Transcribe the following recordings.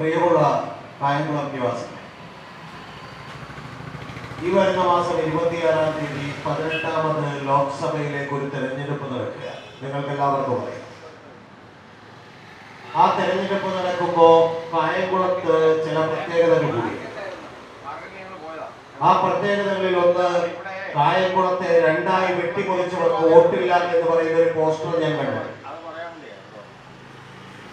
പ്രിയമുള്ള കായംകുളം നിവാസികൾ ഈ വരുന്ന മാസം ഇരുപത്തിയാറാം തീയതി പതിനെട്ടാമത് ലോക്സഭയിലേക്ക് ഒരു തെരഞ്ഞെടുപ്പ് നടക്കുക നിങ്ങൾക്ക് എല്ലാവർക്കും അറിയാം. ആ തെരഞ്ഞെടുപ്പ് നടക്കുമ്പോൾ കായംകുളത്ത് ചില പ്രത്യേകതകൾ കൂടി. ആ പ്രത്യേകതകളിൽ ഒന്ന് കായംകുളത്തെ രണ്ടായി വെട്ടിമുറിച്ചവർക്ക് വോട്ടില്ല എന്ന് പറയുന്ന ഒരു പോസ്റ്റർ ഞാൻ കണ്ടു.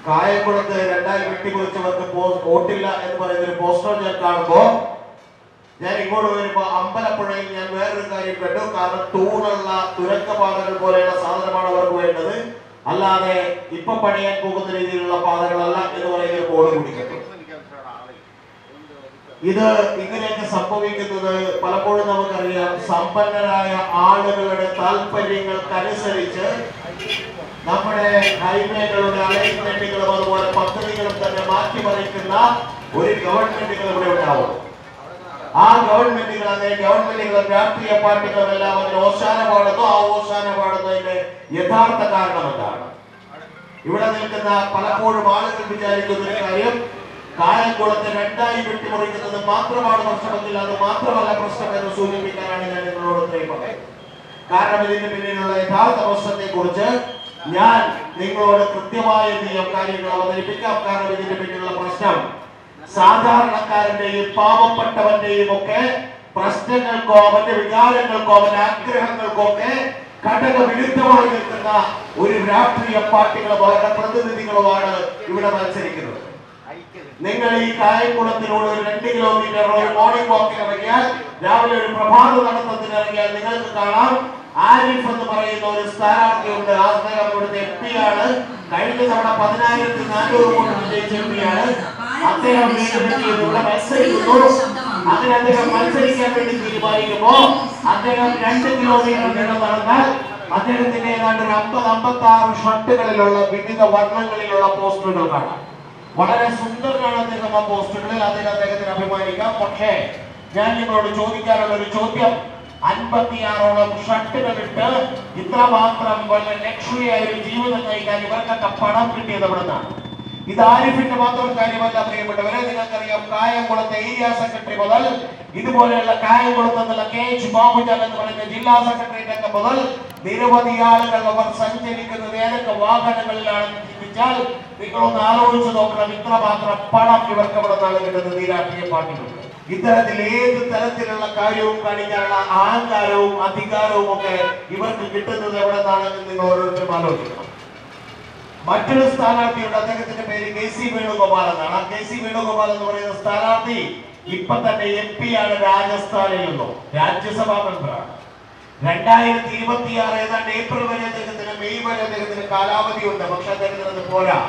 കായംകുളത്ത് രണ്ടായി വെട്ടിക്കുറിച്ചവർക്ക് വോട്ടില്ല എന്ന് പറയുന്ന ഒരു പോസ്റ്റർ ഞാൻ കാണുമ്പോ ഞാൻ ഇങ്ങോട്ട് വരുമ്പോ അമ്പലപ്പുഴയിൽ ഞാൻ വേറൊരു കാര്യം കണ്ടു. കാരണം തൂണുള്ള തുരക്കപാതകൾ പോലെയുള്ള സാധനമാണ് അവർക്ക് വേണ്ടത്. അല്ലാതെ ഇപ്പൊ പണിയാൻ പോകുന്ന രീതിയിലുള്ള പാതകളല്ല എന്ന് പറയുന്ന ബോർഡ് കൂടി ഇത് ഇങ്ങനെയൊക്കെ സംഭവിക്കുന്നത് പലപ്പോഴും നമുക്കറിയാം. സമ്പന്നരായ ആളുകളുടെ താല്പര്യങ്ങൾക്കനുസരിച്ച് നമ്മുടെ ഹൈവേകളുടെ അലൈൻമെന്റുകളും അതുപോലെ പദ്ധതികളും തന്നെ മാറ്റിമറിക്കുന്ന ഒരു ഗവൺമെന്റുകൾ ഇവിടെ ഉണ്ടാവും. ആ ഗവൺമെന്റുകൾ അങ്ങനെ ഗവൺമെന്റുകളും രാഷ്ട്രീയ പാർട്ടികളും എല്ലാം അതിന് ഓശാന പാടുന്നു. ആ ഓശാന പാടുന്നതിന്റെ യഥാർത്ഥ കാരണം എന്താണ്? ഇവിടെ നിൽക്കുന്ന പലപ്പോഴും ആളുകൾ വിചാരിക്കുന്ന ഒരു കാര്യം കായംകുളത്തെ രണ്ടായി വെട്ടിമുറിക്കുന്നത് മാത്രമാണ് പ്രശ്നമെങ്കിൽ അത് മാത്രമല്ല പ്രശ്നം എന്ന് സൂചിപ്പിക്കാനാണ് ഞാൻ നിങ്ങളോട് ഇത്രയും പറയുന്നത് കാരണം ഇതിന്റെ പിന്നിലുള്ള യഥാർത്ഥ പ്രശ്നത്തെ കുറിച്ച് ഞാൻ നിങ്ങളോട് കൃത്യമായ നിയമ കാര്യങ്ങൾ അവതരിപ്പിക്കാം. കാരണം ഇതിന്റെ പിന്നിലുള്ള പ്രശ്നം സാധാരണക്കാരന്റെയും പാവപ്പെട്ടവന്റെയും ഒക്കെ പ്രശ്നങ്ങൾക്കോ അവന്റെ വികാരങ്ങൾക്കോ അവന്റെ ആഗ്രഹങ്ങൾക്കോ ഒക്കെ ഘടക വിരുദ്ധമായി നിൽക്കുന്ന ഒരു രാഷ്ട്രീയ പാർട്ടികളോ അവരുടെ പ്രതിനിധികളുമാണ് ഇവിടെ മത്സരിക്കുന്നത്. നിങ്ങൾ ഈ കായംകുളത്തിലൂടെ ഒരു രണ്ട് കിലോമീറ്റർ മോർണിംഗ് വാക്കിൽ ഇറങ്ങിയാൽ രാവിലെ ഒരു പ്രഭാത നടത്തത്തിന് ഇറങ്ങിയാൽ നിങ്ങൾക്ക് കാണാം ആരിഫ് എന്ന് പറയുന്ന ഒരു സ്ഥാനാർത്ഥിയുണ്ട് ആ അദ്ദേഹം ഇവിടുത്തെ എം പി ആണ് കഴിഞ്ഞ തവണ പതിനായിരത്തി നാനൂറ് വോട്ട് വിജയിച്ച എം പി ആണ് അദ്ദേഹം വീണ്ടും മത്സരിക്കുന്നു. അങ്ങനെ അദ്ദേഹം മത്സരിക്കാൻ വേണ്ടി തീരുമാനിക്കുമ്പോ അദ്ദേഹം രണ്ട് കിലോമീറ്റർ നീളം നടന്നാൽ അദ്ദേഹത്തിന്റെ ഏതാണ്ട് ഒരു അമ്പത് അമ്പത്തി ആറ് ഷർട്ടുകളിലുള്ള വിവിധ വർണങ്ങളിലുള്ള പോസ്റ്ററുകൾ കാണാം. വളരെ സുന്ദരനാണ് അദ്ദേഹം ആ പോസ്റ്ററുകളിൽ അതിൽ അദ്ദേഹത്തിന് അഭിമാനിക്കാം. പക്ഷേ ഞാൻ നിങ്ങളോട് ചോദിക്കാനുള്ള ഒരു ചോദ്യം. അൻപത്തിയാറോളം ഷർട്ടുകളിട്ട് ഇത്രമാത്രം വളരെ ലക്ഷറി ആയ ഒരു ജീവിതം നയിക്കാൻ ഇവർക്കൊക്കെ പണം കിട്ടിയത് എവിടെ നിന്നാണ് ഇത് ആരിഫിന്റെ മാത്രം കാര്യമല്ല പ്രിയപ്പെട്ടവരെ നിങ്ങൾക്കറിയാം കായംകുളത്തെ ഏരിയ സെക്രട്ടറി മുതൽ ഇതുപോലെയുള്ള കായംകുളത്ത് നിന്നുള്ള കെ എച്ച് ബാബുജാൻ എന്ന് പറയുന്ന ജില്ലാ സെക്രട്ടറിയുടെ ഒക്കെ മുതൽ നിരവധി ആളുകൾ അവർ സഞ്ചരിക്കുന്നത് ഏതൊക്കെ വാഹനങ്ങളിലാണ് ചിന്തിച്ചാൽ നിങ്ങളൊന്ന് ആലോചിച്ച് നോക്കണം ഇത്രമാത്രം പണം ഇവർക്ക് ഇവിടെ നിന്നാണ് കിട്ടുന്നത്? ഈ രാഷ്ട്രീയ പാർട്ടികൾക്ക് ഇത്തരത്തിൽ ഏത് തരത്തിലുള്ള കാര്യവും കാണിക്കാനുള്ള അഹങ്കാരവും അധികാരവും ഒക്കെ ഇവർക്ക് കിട്ടുന്നത് എവിടെ നിങ്ങൾ ഓരോരുത്തരും ആലോചിക്കണം. മറ്റൊരു സ്ഥാനാർത്ഥിയുണ്ട്. അദ്ദേഹത്തിന്റെ പേര് കെ സി വേണുഗോപാൽ എന്നാണ്. ആ കെ സി വേണുഗോപാൽ എന്ന് പറയുന്ന സ്ഥാനാർത്ഥി ഇപ്പൊ തന്നെ എം പി ആണ് രാജസ്ഥാനിൽ നിന്നും. രാജ്യസഭാ മെമ്പറാണ്. രണ്ടായിരത്തി ഇരുപത്തി ആറ് ഏതാണ്ട് ഏപ്രിൽ വരെ അദ്ദേഹത്തിന് മെയ് വരെ അദ്ദേഹത്തിന് കാലാവധി ഉണ്ട്. പക്ഷെ അദ്ദേഹത്തിന് അത് പോരാ.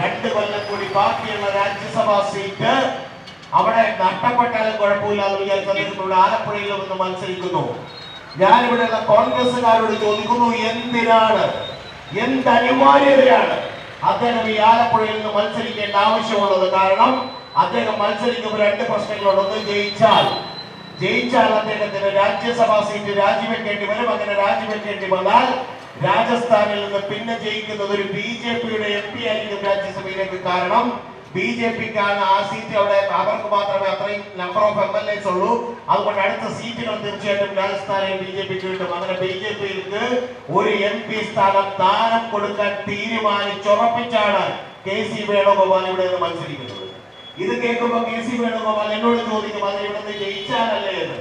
രണ്ട് കൊല്ലം കൂടി ബാക്കിയുള്ള രാജ്യസഭാ സീറ്റ് അവിടെ നഷ്ടപ്പെട്ടാലും കുഴപ്പമില്ല എന്ന് വിചാരിച്ച് ആലപ്പുഴയിൽ നിന്ന് മത്സരിക്കുന്നു. ഞാനിവിടെയുള്ള കോൺഗ്രസ്സുകാരോട് ചോദിക്കുന്നു എന്തിനാണ്? എന്ത് അനിവാര്യതയാണ്? അദ്ദേഹം ഈ ആലപ്പുഴയിൽ നിന്ന് മത്സരിക്കേണ്ട ആവശ്യമുള്ളത് കാരണം അദ്ദേഹം മത്സരിക്കുമ്പോൾ രണ്ട് പ്രശ്നങ്ങളുണ്ട്. ഒന്ന് ജയിച്ചാൽ. ജയിച്ചാൽ അദ്ദേഹത്തിന് രാജ്യസഭാ സീറ്റ് രാജിവെക്കേണ്ടി വരും. അങ്ങനെ രാജിവെക്കേണ്ടി വന്നാൽ രാജസ്ഥാനിൽ നിന്ന് പിന്നെ ജയിക്കുന്നത് ഒരു ബി ജെ പിയുടെ എം പി ആയിരിക്കും രാജ്യസഭയിലേക്ക്. കാരണം ബി ജെ പിക്കാണ് ആ സീറ്റ് അവിടെ അവർക്ക് മാത്രമേ അത്രയും number of M L S ഉള്ളൂ. അതുകൊണ്ട് അടുത്ത സീറ്റുകൾ തീർച്ചയായിട്ടും രാജസ്ഥാനിൽ ബി ജെ പിക്ക് കിട്ടും. അങ്ങനെ ബി ജെ പിക്ക് ഒരു എം പി സ്ഥാനം ദാനം കൊടുക്കാൻ തീരുമാനിച്ചുറപ്പിച്ചാണ് കെ സി വേണുഗോപാൽ ഇവിടെ നിന്ന് മത്സരിക്കുന്നത്. ഇത് കേൾക്കുമ്പോൾ കെ സി വേണുഗോപാൽ എന്നോട് ചോദിക്കും അത് ഇവിടുന്ന് ജയിച്ചാലല്ലേ എന്ന്?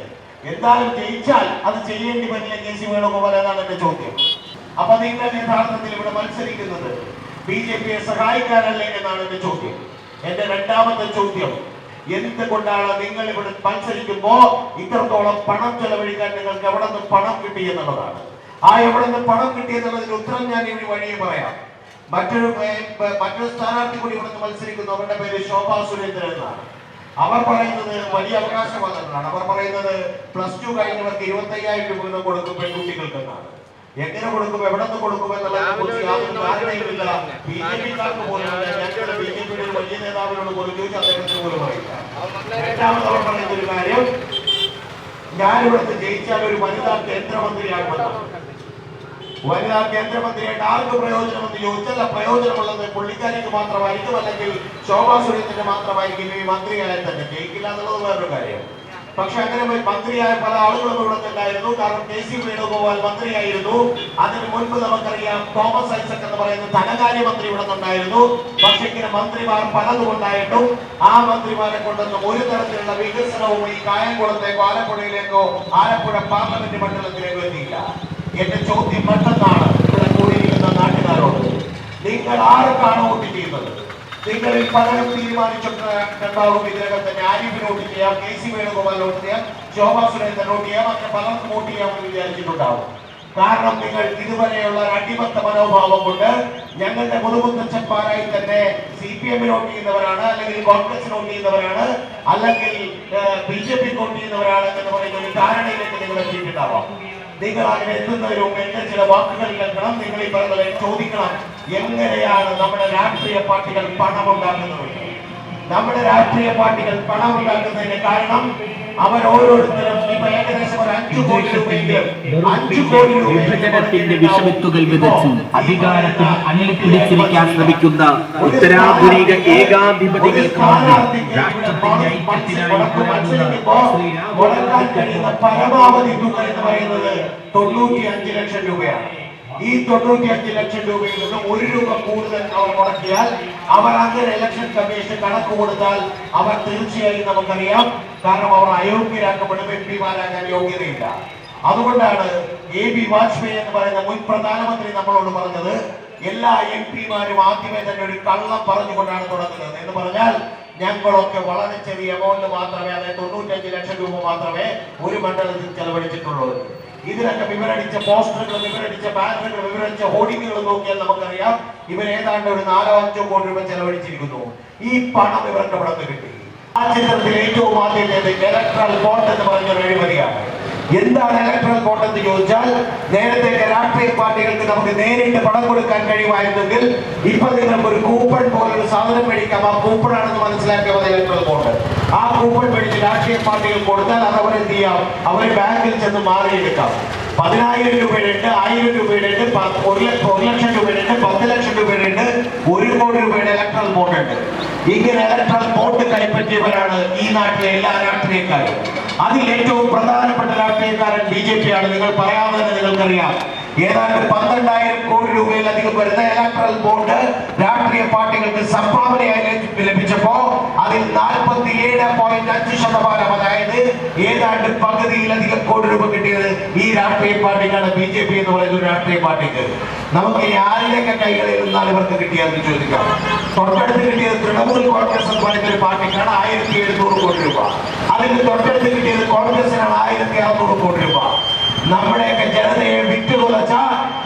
എന്തായാലും ജയിച്ചാൽ അത് ചെയ്യേണ്ടി വരില്ല കെ സി വേണുഗോപാൽ എന്നാണ് എന്റെ ചോദ്യം. അപ്പൊ നിങ്ങൾ യഥാർത്ഥത്തിൽ ഇവിടെ മത്സരിക്കുന്നത് ബി ജെ പിയെ സഹായിക്കാനല്ലേ എന്നാണ് എന്റെ ചോദ്യം. എന്റെ രണ്ടാമത്തെ ചോദ്യം. എന്തുകൊണ്ടാണ് നിങ്ങൾ ഇവിടെ മത്സരിക്കുമ്പോ ഇത്രത്തോളം പണം ചെലവഴിക്കാൻ നിങ്ങൾക്ക് എവിടെ നിന്ന് പണം കിട്ടി എന്നുള്ളതാണ്? ആ എവിടെ നിന്ന് പണം കിട്ടി എന്നുള്ളതിന് ഉത്തരം ഞാൻ ഇവിടെ വഴിയെ പറയാം. മറ്റൊരു മറ്റൊരു സ്ഥാനാർത്ഥി കൂടി ഇവിടെ നിന്ന് മത്സരിക്കുന്നു. അവരുടെ പേര് ശോഭാ സുരേന്ദ്രൻ എന്നാണ്. അവർ പറയുന്നത് വലിയ അവകാശവാദങ്ങളാണ്. അവർ പറയുന്നത് പ്ലസ് ടു കഴിഞ്ഞവർക്ക് ഇരുപത്തയ്യായിരം രൂപ കൊടുക്കും പെൺകുട്ടികൾക്ക് എന്നാണ് എങ്ങനെ കൊടുക്കും? എവിടെ നിന്ന് കൊടുക്കും എന്നുള്ളതിനെ യാതൊരു ധാരണയുമില്ല ബി ജെ പിക്കാർക്ക് പോലും ഞങ്ങളുടെ ബി ജെ പിയുടെ വലിയ നേതാവിനോട് പോലും ചോദിച്ച് അദ്ദേഹത്തിന് പോലും അറിയില്ല. രണ്ടാമത് അവർ പറയുന്ന ഒരു കാര്യം ഞാനിവിടുത്തെ ജയിച്ചാൽ ഒരു വനിതാ കേന്ദ്രമന്ത്രിയാകുമെന്ന് വനിതാ കേന്ദ്രമന്ത്രിയായിട്ട് ആർക്ക് പ്രയോജനമെന്ന് ചോദിച്ചാൽ ആ പ്രയോജനമുള്ളത് പുള്ളിക്കാരിക്ക് മാത്രമായിരിക്കും. അല്ലെങ്കിൽ ശോഭാ സുരേന്ദ്രന് മാത്രമായിരിക്കും ഈ മന്ത്രിയായ തന്നെ. ജയിക്കില്ല എന്നുള്ളത് വേറൊരു കാര്യം. പക്ഷെ അങ്ങനെ മന്ത്രിയായ പല ആളുകളും ഇവിടെ ഉണ്ടായിരുന്നു കാരണം കെ സി വേണുഗോപാൽ മന്ത്രിയായിരുന്നു അതിന് മുൻപ് നമുക്കറിയാം തോമസ് ഐസക് എന്ന് പറയുന്ന ധനകാര്യ മന്ത്രി ഇവിടെ നിന്നുണ്ടായിരുന്നു. പക്ഷെ ഇങ്ങനെ മന്ത്രിമാർ പലതുകൊണ്ടായിട്ടും ആ മന്ത്രിമാരെ കൊണ്ടൊന്നും ഒരു തരത്തിലുള്ള വികസനവും ഈ കായംകുളത്തേക്കോ ആലപ്പുഴയിലേക്കോ ആലപ്പുഴ പാർലമെന്റ് മണ്ഡലത്തിലേക്കോ എത്തിയില്ല. എന്റെ ചോദ്യം പെട്ടെന്നാണ് ഇവിടെ കൂടിയിരിക്കുന്ന നാട്ടുകാരോട്. നിങ്ങൾ ആർക്കാണ് വോട്ട് ചെയ്യുന്നത്? നിങ്ങളിൽ പലരും തീരുമാനിച്ചിട്ടുണ്ടാകും ഇതിനകം തന്നെ ആരിഫ് നോട്ട് ചെയ്യാം കെ സി വേണുഗോപാൽ നോട്ട് ചെയ്യാം ശോഭാ സുരേന്ദ്രൻ നോട്ട് ചെയ്യാം അങ്ങനെ പലർക്കും വോട്ട് ചെയ്യാമെന്ന് വിചാരിച്ചിട്ടുണ്ടാവും. കാരണം നിങ്ങൾ ഇതുവരെയുള്ള അടിമത്ത മനോഭാവം കൊണ്ട് ഞങ്ങളുടെ മുതുമുത്തച്ഛന്മാരായി തന്നെ സി പി എമ്മിൽ ചെയ്യുന്നവരാണ് അല്ലെങ്കിൽ കോൺഗ്രസിന് വോട്ട് ചെയ്യുന്നവരാണ് അല്ലെങ്കിൽ ബി ജെ പി വോട്ട് ചെയ്യുന്നവരാണ് എന്ന് പറയുന്ന ഒരു ധാരണയിലേക്ക് നിങ്ങൾ എത്തിയിട്ടുണ്ടാവാം. നിങ്ങൾ അങ്ങനെ എത്തുന്നതിന് മുമ്പ് എന്റെ ചില വാക്കുകൾ കേൾക്കണം നിങ്ങൾ ഈ പറഞ്ഞ ചോദിക്കണം. എങ്ങനെയാണ് നമ്മുടെ രാഷ്ട്രീയ പാർട്ടികൾ പണമുണ്ടാക്കുന്നത്? നമ്മുടെ രാഷ്ട്രീയ പാർട്ടികൾ പണമുണ്ടാക്കുന്നതിന് കാരണം അവർ ഓരോരുത്തരും വിഭജനത്തിന്റെ വിതച്ച്. അധികാരത്തിൽ അള്ളിപ്പിടിച്ചിരിക്കാൻ ശ്രമിക്കുന്ന ഉത്തരാധുനിക ഏകാധിപതികൾ രാഷ്ട്രത്തിന്റെ ഐക്യത്തിനായി പരമാവധി തുക എന്ന് പറയുന്നത് തൊണ്ണൂറ്റി അഞ്ച് ലക്ഷം രൂപയാണ്. ഈ തൊണ്ണൂറ്റി അഞ്ച് ലക്ഷം രൂപയിൽ നിന്ന് ഒരു രൂപ കൂടുതൽ അവർ മുടക്കിയാൽ അവർ അങ്ങനെ ഇലക്ഷൻ കമ്മീഷൻ കണക്ക് കൊടുത്താൽ അവർ തീർച്ചയായും നമുക്കറിയാം. കാരണം അവർ അയോഗ്യരാക്കപ്പെടും എം പിമാരാകാൻ യോഗ്യതയില്ല. അതുകൊണ്ടാണ് എ ബി വാജ്പേയി എന്ന് പറയുന്ന മുൻ പ്രധാനമന്ത്രി നമ്മളോട് പറഞ്ഞത് എല്ലാ എം പിമാരും ആദ്യമേ തന്നെ ഒരു കള്ളം പറഞ്ഞുകൊണ്ടാണ് തുടങ്ങുന്നത്. എന്ന് പറഞ്ഞാൽ ഞങ്ങളൊക്കെ വളരെ ചെറിയ എമൗണ്ട് മാത്രമേ അതായത് തൊണ്ണൂറ്റഞ്ച് ലക്ഷം രൂപ മാത്രമേ ഒരു മണ്ഡലത്തിൽ ചെലവഴിച്ചിട്ടുള്ളൂ. ഇതിനൊക്കെ വിവരടിച്ച പോസ്റ്ററുകൾ വിവരടിച്ച ബാനറുകൾ വിവരടിച്ച ഹോർഡിങ്ങുകൾ നോക്കിയാൽ നമുക്കറിയാം ഇവർ ഏതാണ്ട് ഒരു നാലോ അഞ്ചോ കോടി രൂപ ചെലവഴിച്ചിരിക്കുന്നു. ഈ പണം ഇവിടെ നിന്ന് കിട്ടി? ആ ചിത്രത്തിൽ ഏറ്റവും ആദ്യം ഇലക്ട്രൽ ബോണ്ട് എന്ന് പറഞ്ഞ ഒരു അഴിമതിയാണ്. എന്താണ് ഇലക്ട്രൽ കോട്ട് എന്ന് ചോദിച്ചാൽ നേരത്തെ രാഷ്ട്രീയ പാർട്ടികൾക്ക് നമുക്ക് നേരിട്ട് പണം കൊടുക്കാൻ കഴിയുമായിരുന്നെങ്കിൽ ഇപ്പൊ നിങ്ങൾക്ക് ഒരു കൂപ്പൺ പോലൊരു സാധനം മേടിക്കാം. ആ കൂപ്പൺ ആണെന്ന് മനസ്സിലാക്കിയ ഇലക്ട്രൽ ബോണ്ട് ആ കൂപ്പൺ മേടിച്ച് രാഷ്ട്രീയ പാർട്ടികൾ കൊടുത്താൽ അത് അവരെന്ത് ചെയ്യാം? അവരെ ബാങ്കിൽ ചെന്ന് മാറിയെടുക്കാം. പതിനായിരം രൂപയുടെ ഉണ്ട് ആയിരം രൂപയുടെ ഉണ്ട് ഒരു ലക്ഷം ഒരു ലക്ഷം രൂപയുടെ ഉണ്ട് പത്ത് ലക്ഷം രൂപയുടെ ഉണ്ട് ഒരു കോടി രൂപയുടെ ഇലക്ട്രൽ ബോണ്ട് ഉണ്ട്. ഇങ്ങനെ ഇലക്ട്രൽ ബോണ്ട് കൈപ്പറ്റിയവരാണ് ഈ നാട്ടിലെ എല്ലാ രാഷ്ട്രീയക്കാരും. അതിൽ ഏറ്റവും പ്രധാനപ്പെട്ട രാഷ്ട്രീയക്കാരൻ ബി ജെ പി ആണ്. നിങ്ങൾ പറയാമെന്ന് നിങ്ങൾക്കറിയാം. ഏതാണ്ട് പന്ത്രണ്ടായിരം കോടി രൂപയിലധികം വരുന്ന ഇലക്ട്രൽ ബോണ്ട് രാഷ്ട്രീയ പാർട്ടികൾക്ക് സംഭാവനയായി ലഭി- ലഭിച്ചപ്പോ അതിൽ നാൽപ്പത്തി ഏഴ് പോയിന്റ് അഞ്ച് ശതമാനം അതായത് ഏതാണ്ട് പകുതിയിലധികം കോടി രൂപ കിട്ടിയത് ഈ രാഷ്ട്രീയ പാർട്ടിക്കാണ് ബി ജെ പി എന്ന് പറയുന്ന രാഷ്ട്രീയ പാർട്ടിക്ക്. നമുക്ക് ഇനി ആരുടെയൊക്കെ കൈകളിൽ നിന്നാണ് ഇവർക്ക് കിട്ടിയതെന്ന് ചോദിക്കാം? തൊട്ടടുത്ത് കിട്ടിയത് തൃണമൂൽ കോൺഗ്രസ് എന്ന് പറയുന്ന ഒരു പാർട്ടിക്കാണ് ആയിരത്തി എഴുന്നൂറ് കോടി രൂപ. അതിന് തൊട്ടടുത്ത് കിട്ടിയത് കോൺഗ്രസിനാണ് ആയിരത്തി അറുന്നൂറ് കോടി രൂപ. നമ്മുടെയൊക്കെ ജനതയെ വിറ്റുതുലച്ച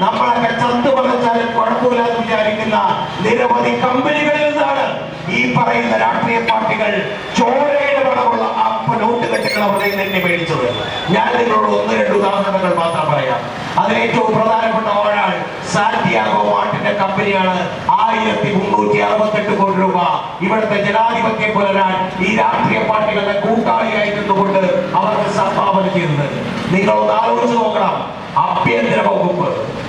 നമ്മളൊക്കെ ചത്തു പതച്ചാലും കുഴപ്പമില്ലെന്ന് വിചാരിക്കുന്ന നിരവധി കമ്പനികളിൽ നിന്നാണ് ഈ പറയുന്ന രാഷ്ട്രീയ പാർട്ടികൾ ചോരയുടെ പണമുള്ള ആ നോട്ട് കെട്ടുകൾ അവരെ തന്നെ മേടിച്ചത്. ഞാൻ നിങ്ങളോട് ഒന്ന് രണ്ട് ഉദാഹരണങ്ങൾ മാത്രം പറയാം. അതിൽ ഏറ്റവും പ്രധാനപ്പെട്ട ഒരാൾ സാന്റിയാഗോ മാർട്ടിന്റെ കമ്പനിയാണ്. ആയിരത്തി മുന്നൂറ്റി അറുപത്തെട്ട് കോടി രൂപ. ഇവിടുത്തെ ജനാധിപത്യം പുലരാൻ ഈ രാഷ്ട്രീയ പാർട്ടികളുടെ കൂട്ടാളിയായി നിന്നുകൊണ്ട് അവർക്ക് സംഭാവന ചെയ്തത്. നിങ്ങൾ ഒന്ന് ആലോചിച്ച് നോക്കണം. ആഭ്യന്തര വകുപ്പ്.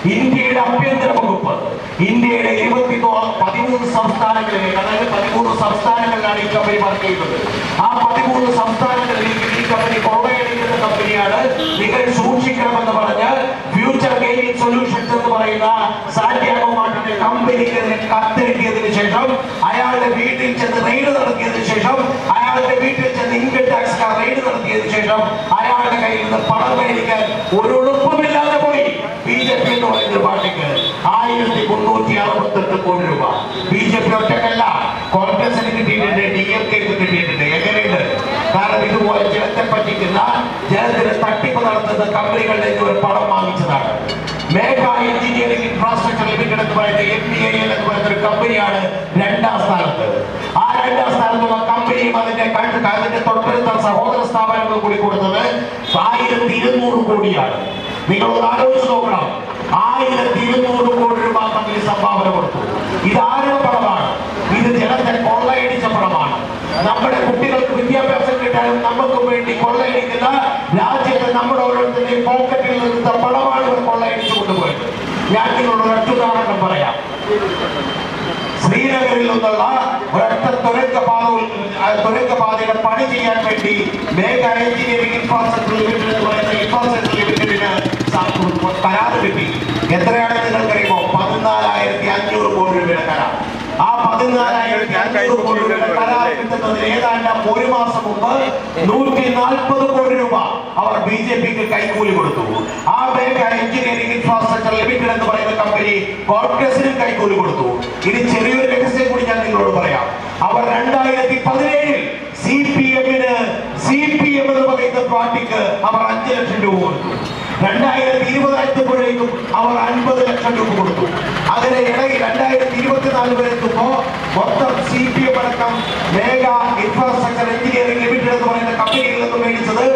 ഇന്ത്യയുടെ ആഭ്യന്തര വകുപ്പ്. ഇന്ത്യയുടെ ഇരുപത്തി പതിമൂന്ന് സംസ്ഥാനങ്ങളിലെ അതായത് പതിമൂന്ന് സംസ്ഥാനങ്ങളിലാണ് ഈ കമ്പനി വർക്ക് ചെയ്യുന്നത്. ആ പതിമൂന്ന് സംസ്ഥാനങ്ങളിലേക്ക് ഈ കമ്പനി കൊള്ളയടിക്കുന്ന കമ്പനിയാണ്. നിങ്ങൾ സൂക്ഷിക്കണമെന്ന് പറഞ്ഞ് ഫ്യൂച്ചർ ഗെയിമിംഗ് സൊല്യൂഷൻസ് എന്ന് പറയുന്ന സാന്റിയാഗോ മാർട്ടിന്റെ കമ്പനിക്കെതിരെ കത്തെഴുതിയതിനു ശേഷം അയാളുടെ വീട്ടിൽ ചെന്ന് റെയ്ഡ് നടത്തിയതിനു ശേഷം അയാളുടെ വീട്ടിൽ ചെന്ന് ഇൻകം ടാക്സ് റെയ്ഡ് നടത്തിയതിനു ശേഷം അയാളുടെ കയ്യിൽ നിന്ന് പണം മേടിക്കാൻ ഒരു എളുപ്പമില്ലാതെ പോയി. ബി ജെ പി എന്ന് പറയുന്ന പാർട്ടിക്ക് ആയിരത്തി മുന്നൂറ്റി അറുപത്തെട്ട് കോടി രൂപ. ബി ജെ പി ഒറ്റക്കല്ല കോൺഗ്രസിന് കിട്ടിയിട്ടുണ്ട് ഡി എം കെക്ക് കിട്ടിയിട്ടുണ്ട്. ഇതുപോലെ ജനത്തെ പറ്റിക്കുന്ന ജനത്തിന് തട്ടിപ്പ് നടത്തുന്ന കമ്പനികളുടെ ഒരു പണം വാങ്ങിച്ചതാണ്. മേഘ എഞ്ചിനീയറിംഗ് ഇൻഫ്രാസ്ട്രക്ചർ ലിമിറ്റഡ് എന്ന് പറയുന്ന എം ഐ എൽ എന്ന് പറയുന്ന ഒരു കമ്പനിയാണ് രണ്ടാം സ്ഥാനത്ത്. ആ രണ്ടാം സ്ഥാനത്തുള്ള കമ്പനിയും അതിന്റെ അതിന്റെ തൊട്ടടുത്ത സഹോദര സ്ഥാപനങ്ങൾ കൂടി കൊടുത്തത് ആയിരത്തി ഇരുന്നൂറ് കോടിയാണ്. നിങ്ങൾ ആലോചിച്ച് നോക്കണം. ആയിരത്തി ഇരുന്നൂറ് കോടി രൂപ കമ്പനി സംഭാവന കൊടുത്തു. ഇത് പണമാണ്? ഇത് ജനത്തെ കൊള്ളയടിച്ച പണമാണ്. നമ്മുടെ കുട്ടികൾക്ക് വിദ്യാഭ്യാസം കിട്ടാനും നമുക്കും വേണ്ടി കൊള്ളയടിക്കുന്ന രാജ്യത്തെ നമ്മുടെ ഓരോരുത്തരുടെയും പോക്കറ്റിൽ നിന്ന പണമാണ് ഇവർ കൊള്ളയടിച്ചു കൊണ്ടുപോയത് ഞാൻ നിങ്ങളോട് ഒരൊറ്റ ഉദാഹരണം പറയാം. ശ്രീനഗറിൽ നിന്നുള്ള ഒരൊറ്റ തുരങ്കപാത പണി ചെയ്യാൻ വേണ്ടി മേഘ എഞ്ചിനീയറിംഗ് ഇൻഫ്രാസ്ട്രക്ചർ ലിമിറ്റഡ് എന്ന് പറയുന്ന ഇൻഫ്രാസ്ട്രക്ചർ ലിമിറ്റഡിന് കരാറ് കിട്ടി. എത്രയാണ് നിങ്ങൾക്കറിയുമോ? പതിനാലായിരത്തി അഞ്ഞൂറ് കോടി രൂപയുടെ കരാർ. ആ പതിനാലായിരത്തി അഞ്ഞൂറ് കോടി രൂപയുടെ കരാർ കിട്ടുന്നതിന് ഏതാണ്ട് ഒരു മാസം മുമ്പ് നൂറ്റി നാൽപ്പത് കോടി രൂപ അവർ ബി ജെ പിക്ക് കൈക്കൂലി കൊടുത്തു. ആ മേഘ എഞ്ചിനീയറിംഗ് ഇൻഫ്രാസ്ട്രക്ചർ ലിമിറ്റഡ് എന്ന് പറയുന്ന കമ്പനി കോൺഗ്രസിനും കൈക്കൂലി കൊടുത്തു. ഇനി ചെറിയൊരു രഹസ്യം കൂടി ഞാൻ നിങ്ങളോട് പറയാം. അവർ രണ്ടായിരത്തി പതിനേഴിൽ സി പി എമ്മിന് സി പി എം എന്ന് പറയുന്ന പാർട്ടിക്ക് അവർ അഞ്ചു ലക്ഷം രൂപ കൊടുത്തു. രണ്ടായിരത്തി ഇരുപതായപ്പോഴേക്കും അവർ അൻപത് ലക്ഷം രൂപ കൊടുത്തു. അതിന് ഇടയിൽ രണ്ടായിരത്തി ഇരുപത്തിനാല് വരെ എത്തുമ്പോ മൊത്തം സി പി എം അടക്കം മേഘ ഇൻഫ്രാസ്ട്രക്ചർ എഞ്ചിനീയറിംഗ് ലിമിറ്റഡ് എന്ന് പറയുന്ന കമ്പനിയിൽ നിന്ന് മേടിച്ചത്